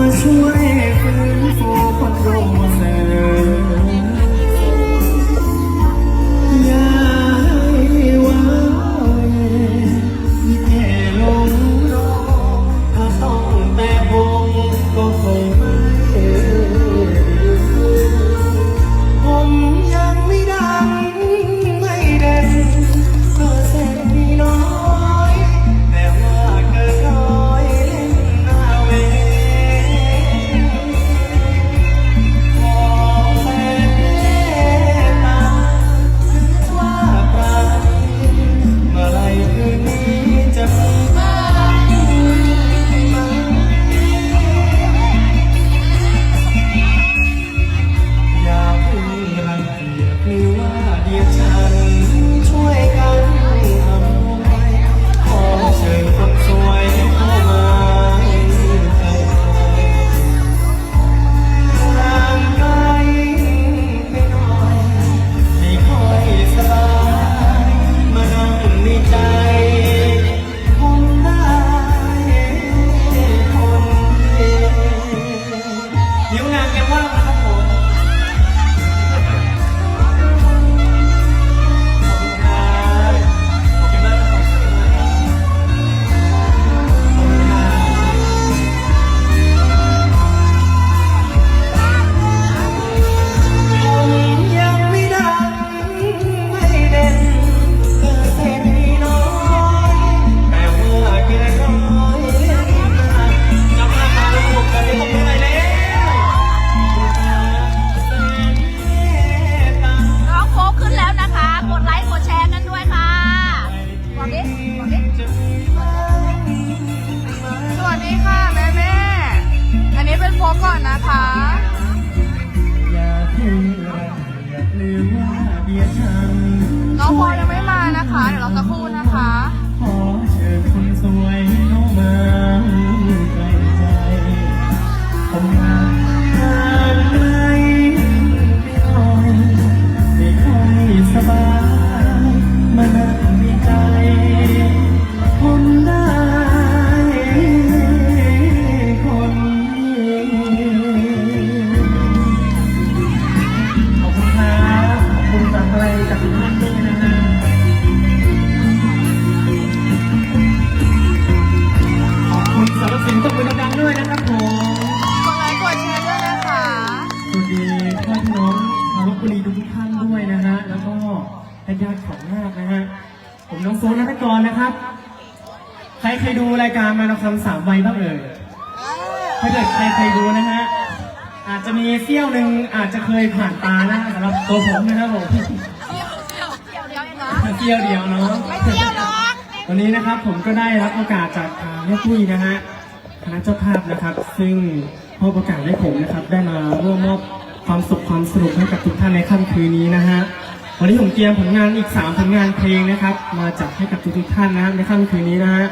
มาช่วยฟื้นฟูพันโรคเสริม ก่อนนะคะ บบุรีทุกท่านด้วยนะฮะ แล้วก็ญาติๆของนาคนะฮะ ผมน้องโฟนนัทกรนะครับ ใครเคยดูรายการมาราคำสามใบบ้างเอ่ยถ้าเกิดใครเคยดูนะฮะ อาจจะมีเสี้ยวหนึ่งอาจจะเคยผ่านตานะสำหรับตัวผมนะครับผมเดี๋ยวเดี๋ยวเองเหรอเที่ยวเดียวเนาะไม่เที่ยวหรอกวันนี้นะครับผมก็ได้รับโอกาสจากทางแม่ปุ้ยนะฮะคณะเจ้าภาพนะครับ ซึ่งมอบโอกาสให้ผมนะครับ ได้มาร่วมมอบ ความสุขความสนุกให้กับทุกท่านในค่ำคืนนี้นะฮะวันนี้ผมเตรียมผลงานอีก 3 ผลงานเพลงนะครับ มาจัดให้กับทุกๆท่านนะในค่ำคืนนี้นะฮะ